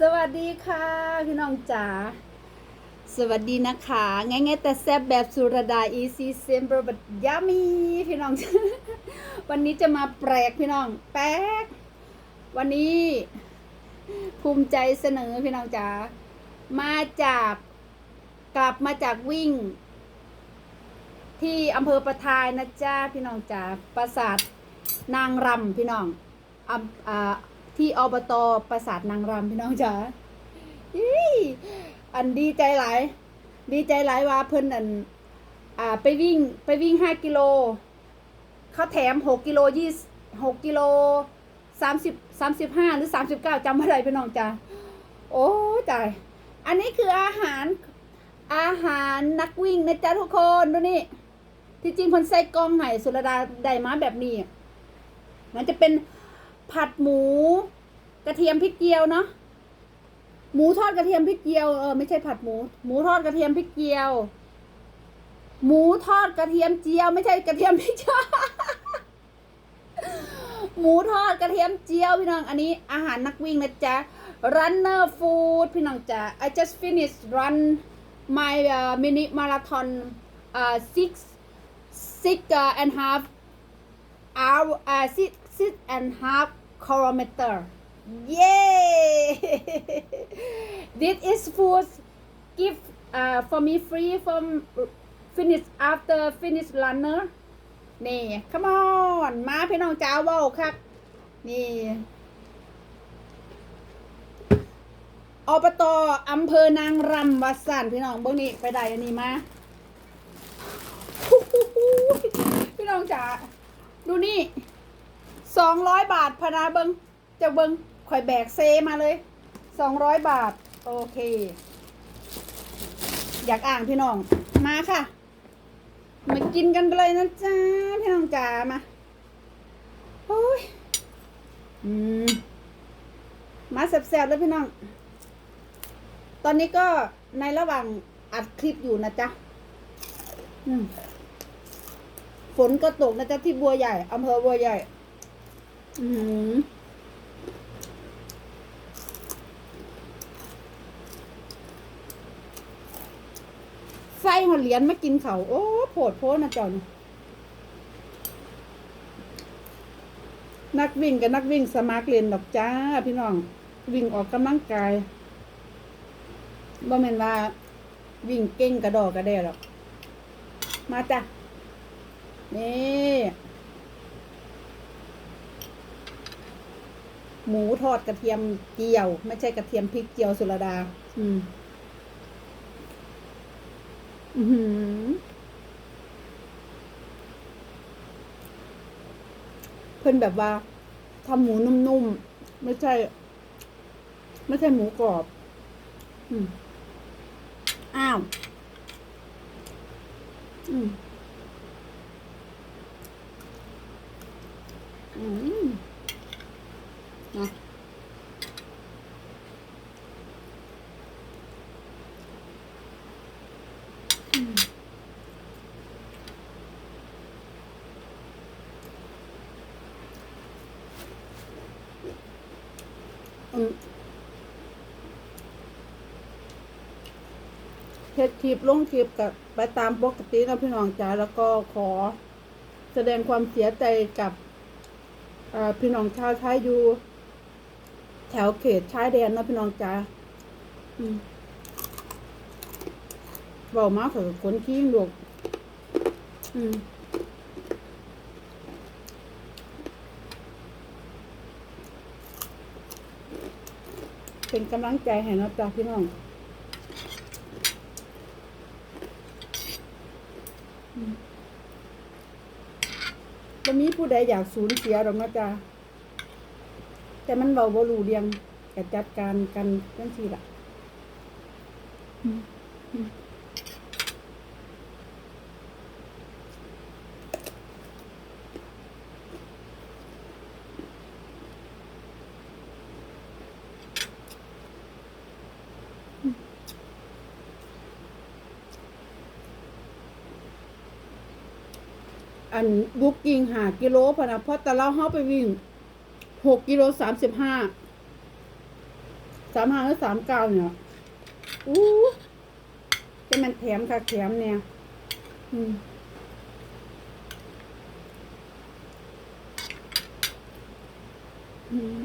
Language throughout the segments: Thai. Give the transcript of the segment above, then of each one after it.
สวัสดีค่ะพี่น้องจ๋าสวัสดีนะคะง่ายๆแต่แซ่บแบบสุรดา easy simple but yummy พี่น้อง วันนี้จะมาแปลกพี่น้องแป๊กวันนี้ภูมิใจเสนอพี่น้องจ๋ามาจากกลับมาจากวิ่ง ที่อำเภอประทายนะจ้าพี่น้องจ๋าปราสาทนางรำพี่น้องอำอ่า ที่อบตปราสาทนางรำพี่น้องจ๋าอันดีใจหลาย ดีใจหลายว่าเพิ่นอัน อ่าไปวิ่งไปวิ่งห้ากิโลเขาแถมหกกิโลยี่หกกิโลสามสิบสามสิบห้าหรือสามสิบเก้าจำไม่ได้พี่น้องจ๋าโอ้ตายอันนี้คืออาหารอาหารนักวิ่งนะจ๊ะทุกคนดูนี่ที่จริงเพิ่นใส่กล้องไห้สุรดาได้มาแบบนี้ มันจะเป็น ผัดหมู กระเทียมพริกเจียวเนาะหมูทอดกระเทียมพริกเจียวเออไม่ใช่ผัดหมู หมูทอดกระเทียมพริกเจียว หมูทอดกระเทียมเจียว ไม่ใช่กระเทียมพริกเจียวหมูทอดกระเทียมเจียวพี่น้องอันนี้อาหารนักวิ่งนะจ๊ะ runner food พี่น้องจ๋า I just finished run my uh, mini marathon uh, six six uh, and half hour uh, six six and half kilometer yay this is food give uh, for me free from finish after finish runner นี่ come on มาพี่น้องจ้าว้าครับนี่อบตอำเภอนางรำวัดสันพี่น้องเบื้องนี้ไปได้อันนี้มาพี่น้องจ๋าดูนี่ สองร้อยบาทพนาเบิงจะเบิงข่อยแบกเซมาเลยสองร้อยบาท โอเค อยากอ่างพี่น้อง มาค่ะ มากินกันเลยนะจ๊ะ พี่น้องจ๋ามาโอ้ยอืมมาแซ่บๆแล้วพี่น้อง ตอนนี้ก็ในระหว่างอัดคลิปอยู่นะจ๊ะฝนก็ตกนะจ๊ะที่บัวใหญ่อำเภอบัวใหญ่ อือหือไส้หัวเหรียญมากินเขาโอ้โผดโพนะจอนนักวิ่งกับนักวิ่งสมัครเรียนดอกจ้า พี่น้อง วิ่งออกกำลังกายบ่แม่นว่า วิ่งเก่งกระดอกกระเดหรอก มาจ้ะ นี่ หมูทอดกระเทียมเจียว ไม่ใช่กระเทียมพริกเจียวสุรดา อืม อือเพิ่นแบบว่าทำหมูนุ่มๆ ไม่ใช่ ไม่ใช่หมูกรอบ อืม อ้าว อืม อืมนะอืมอืมเฮ็ดคลิปลงคลิปกับไปตามปกตินะพี่น้องจ๋าแล้วก็ขอแสดงความเสียใจกับพี่น้องชาวไทยอยู่ แถวเขตชายแดนนะพี่น้องจ้าบอกมาเถอะคนขี้ลูกอืมเป็นกำลังใจให้นะจ้าพี่น้อง อืมบ่มีผู้ใดอยากสูญเสียหรอกนะจ๊ะแต่มันเบาบรูเรียงกจัดการกันจังซี่ล่ะ อันบุกกิ้งหากิโลพะนะเพราะแต่เราเฮาไปวิ่งหกกิโลสามสิบห้าสามห้าหรือสามเก้าเนี่ยอู้จะมันแถมค่ะแถมเนี่ยอืมอืม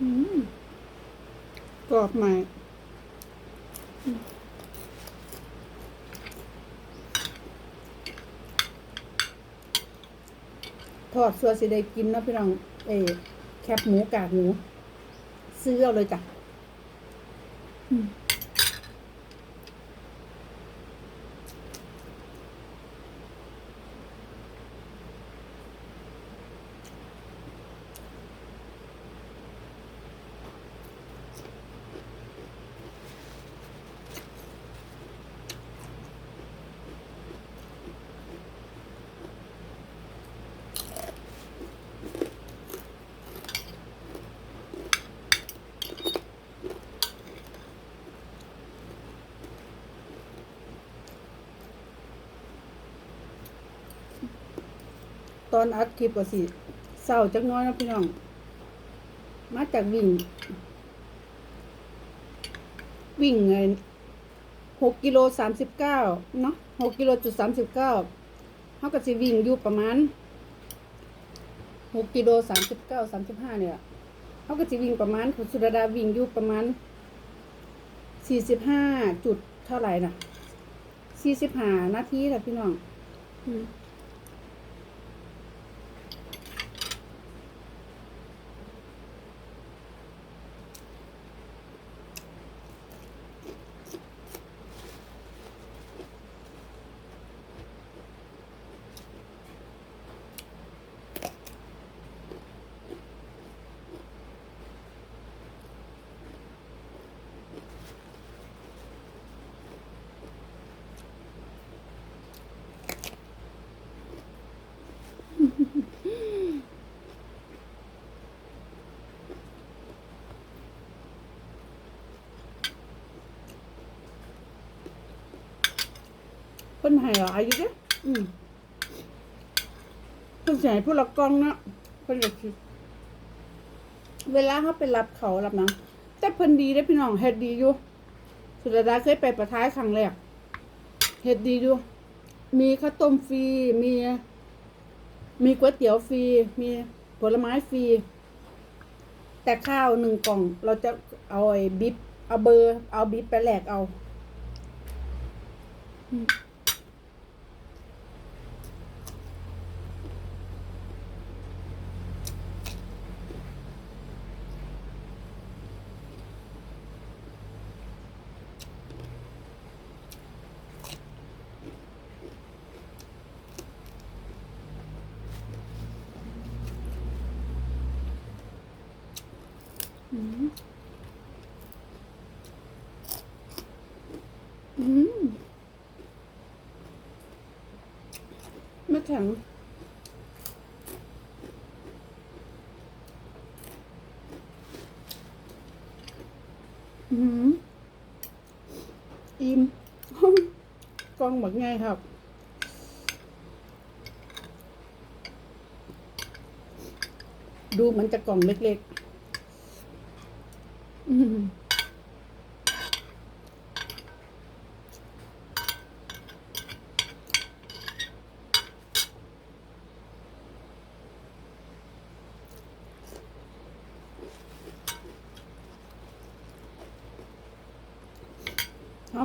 อืมก รอบใหม่ทอดสัวสิได้กินนะพี่น้อง เอแคบหมูกากหมู ซื้อเอาเลยจ้ะอืม ตอนอัดคลิปก็สิเศร้าจักน้อยนะพี่น้อง มาจากวิ่ง วิ่งไงหกกิโลสามสิบเก้าเนาะหกกิโลจุดสามสิบเก้าเขาก็สิวิ่งอยู่ประมาณหกกิโลสามสิบเก้าสามสิบห้าเนี่ยเขาก็สิวิ่งประมาณคุณสุดาดาวิ่งอยู่ประมาณสี่สิบห้าจุดเท่าไหร่น่ะสี่สิบห้านาทีแหละพี่น้อง พิ่นให้หลายอยู่เด้อืมเพิ่นสิให้ผู้ละกล่องเนาะเพิ่นก็สิเวลาเขาไปรับเขารับหนังแต่เพิ่นดีเด้พี่น้องเฮ็ดดีอยู่ สุดาดาเคยไปประท้ายครั้งแรกเฮ็ดดีอยู่ มีข้าวต้มฟรีมีมีก๋วยเตี๋ยวฟรี มีผลไม้ฟรี แต่ข้าวหนึ่งกล่อง เราจะเอาไอ้บิ๊บเอาเบอร์ เอาบิ๊บไปแลกเอา อื ไม่แข็งอืมอิ่มกล้องแบบง่ายครับดูเหมันจะกล่องเล็กๆ อืม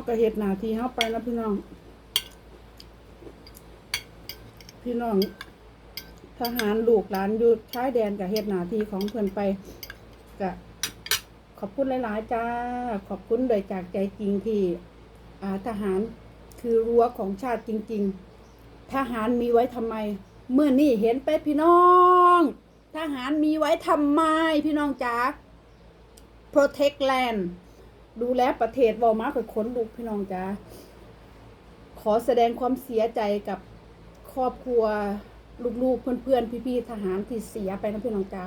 าก็เห็ดหนาทีเขาไปแล้วพี่น้อง พี่น้อง ทหารลูกหลานอยู่ชายแดนกับเฮ็ดหนาทีของเพื่อนไปกะขอบคุณหลายๆจ้า ขอบคุณโดยจากใจจริงที่ทหารคือรั้วของชาติจริง ๆ ทหารมีไว้ทำไม เมื่อนี่เห็นไปพี่น้อง ทหารมีไว้ทำไมพี่น้องจ๋า protect land ดูแลประเทศวอมากกว่าคนลุกพี่น้องจ้าขอแสดงความเสียใจกับครอบครัวลูกๆ เพื่อนๆ พี่ๆ ทหารที่เสียไปนะพี่น้องจ้า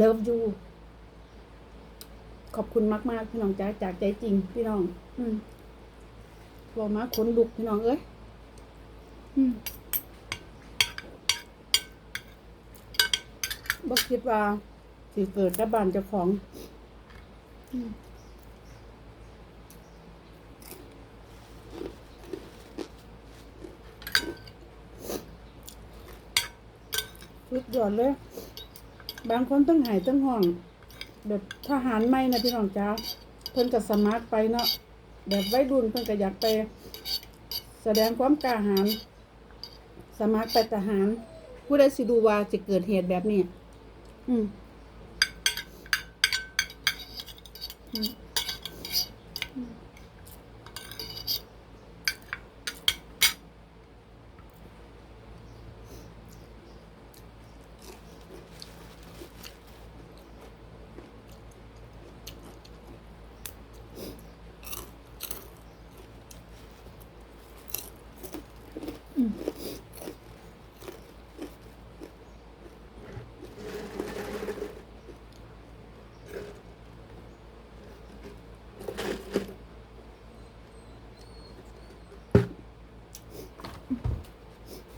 love you ขอบคุณมากๆ พี่น้องจ้าจากใจจริง พี่น้อง อืมวอมากขนลุกพี่น้องเอ้ยอืมบ่คิดว่าสิเกิดกับบ้านเจ้าของ สุดยอดเลย บางคนต้องหายต้องห่อง แบบทหารไม่นะพี่น้องจ้า เพิ่นก็สมัครไปเนาะ แบบไวัยรุ่นเพิ่นก็อยากไป แสดงความกล้าหาญ สมัครไปทหาร ผู้ใดสิดูว่าจะเกิดเหตุแบบนี้ อืม อื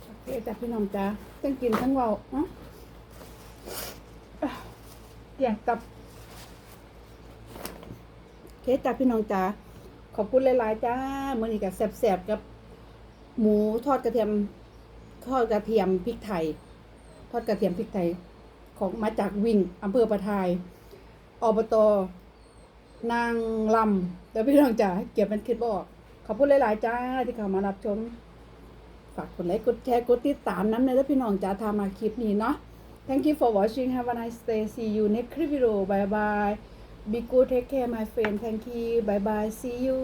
โอเคจ้ะพี่น้องจ้าต้งกินทั้งเวาเนาะอะเกี่ยงกับเคจ้ะพี่น้องจ้าขอบคุณหลายๆจ้ามื้อนี้ก็แซ่บๆกับ หมูทอดกระเทียม ทอดกระเทียมพริกไทย ทอดกระเทียมพริกไทย ของมาจากวิ่งอำเภอประทายอบตนางลำเดี๋ยวพี่น้องจ๋าเก็บเป็นคลิปบอก ขอบคุณหลาย ๆ จ้าที่เข้ามารับชม ฝากกดไลค์กดแชร์กดติดตามน้ำเนแล้วพี่น้องจ๋าทามาคลิปนี้เนาะ Thank you for watching have a nice day see you next video bye bye be good take care my friend thank you bye bye see you